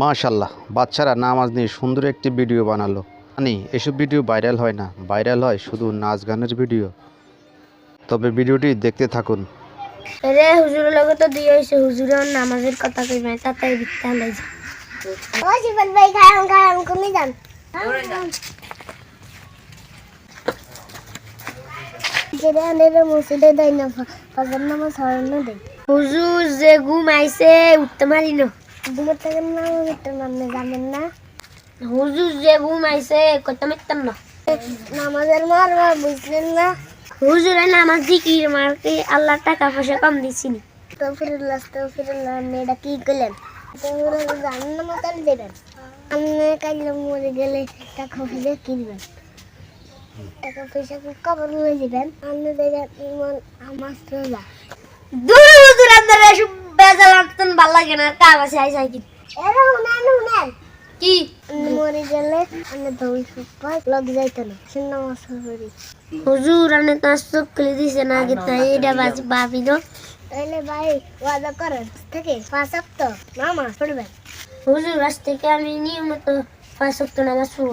মাশাল্লাহ বাচ্চারা নামাজ নিয়ে সুন্দর একটি ভিডিও বানালো। জানি এসব ভিডিও ভাইরাল হয় না, ভাইরাল হয় শুধু নাচ গানের ভিডিও। তবে ভিডিওটি দেখতে থাকুন। রে হুজুরের লগে তো দিয়ে হইছে হুজুরের নামাজের কথা কইবে তাতাই বিত্তা লাইছে ও, জীবন ভাই খায়াম খায়াম কমি যান। যেটা আনের মুসিদে দেয় না পাগল নামাজ হরানো দেয়। হুজুর যে ঘুম আইছে, উঠতে মারি না। দুপুর থেকে নাম উঠতে মানে জানেন না হুজুর যে ঘুম আইছে করতে মারতাম না নামাজের মারবা বুঝলেন না হুজুরে নামাজ জিকির মারতে আল্লাহ টাকা পয়সা কম দিছিনি তো ফিরুল্লাহ তো ফিরুল্লাহ এটা কি করলেন জানেন না মতন দেবেন আপনি কাইলে মরে গেলে টাকা পয়সা কিনবেন টাকা পয়সা কবর হয়ে যাবেন আপনি ইমান আমার সোজা দূর আপনারা কার কাছে আইসা কি এরা হুনেন হুনেন। কি? মরে গেলে আমি ধরি সুপার লগ যাইতো না। সে নামাজ পড়ি হুজুর আনে তো চোখ খুলে দিছে না কি তাই এটা বাস বাপি দো তাহলে ভাই ওয়াদা করেন থেকে পাঁচ সপ্তাহ নামাজ পড়বেন। হুজুর আজ থেকে আমি নিয়মিত পাঁচ সপ্তাহ নামাজ পড়ব।